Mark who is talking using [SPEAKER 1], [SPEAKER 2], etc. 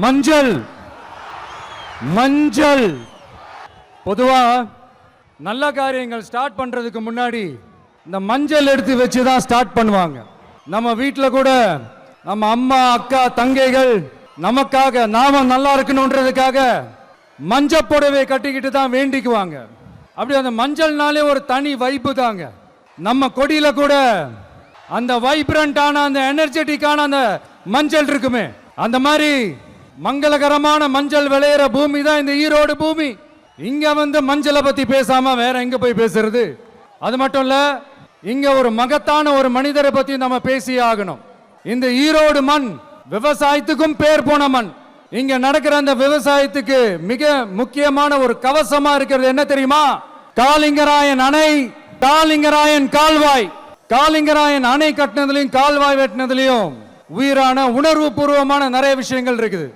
[SPEAKER 1] மஞ்சள். மஞ்சள். பொதுவா நல்ல காரியங்கள் ஸ்டார்ட் பண்றதுக்கு முன்னாடி இந்த மஞ்சள் எடுத்து வச்சு தான் ஸ்டார்ட் பண்ணுவாங்க. நம்ம வீட்டில் கூட நம்ம அம்மா அக்கா தங்கைகள் நமக்காக நாம நல்லா இருக்கணுன்றதுக்காக மஞ்சள் புடவை கட்டிக்கிட்டு தான் வேண்டிக்குவாங்க. அப்படி அந்த மஞ்சள்னாலே ஒரு தனி வைப்பு தாங்க. நம்ம கொடியில கூட அந்த வைப்ரண்டான அந்த எனர்ஜெட்டிக்கான அந்த மஞ்சள் இருக்குமே அந்த மாதிரி மங்களகரமான மஞ்சள் விளையிற பூமி தான் இந்த ஈரோடு பூமி. இங்க வந்து மஞ்சளை பத்தி பேசாம வேற எங்க போய் பேசுறது? அது மட்டும் இல்ல இங்க ஒரு மகத்தான ஒரு மனிதரை பத்தி நம்ம பேசி ஆகணும். இந்த ஈரோடு மண் விவசாயத்துக்கும் பேர் போன மண். இங்க நடக்கிற அந்த விவசாயத்துக்கு மிக முக்கியமான ஒரு கவசமா இருக்கிறது என்ன தெரியுமா? காலிங்கராயன் அணை காலிங்கராயன் கால்வாய். காலிங்கராயன் அணை கட்டினதுலயும் கால்வாய் வெட்டினதுலயும் உயிரான உணர்வு பூர்வமான நிறைய விஷயங்கள் இருக்குது.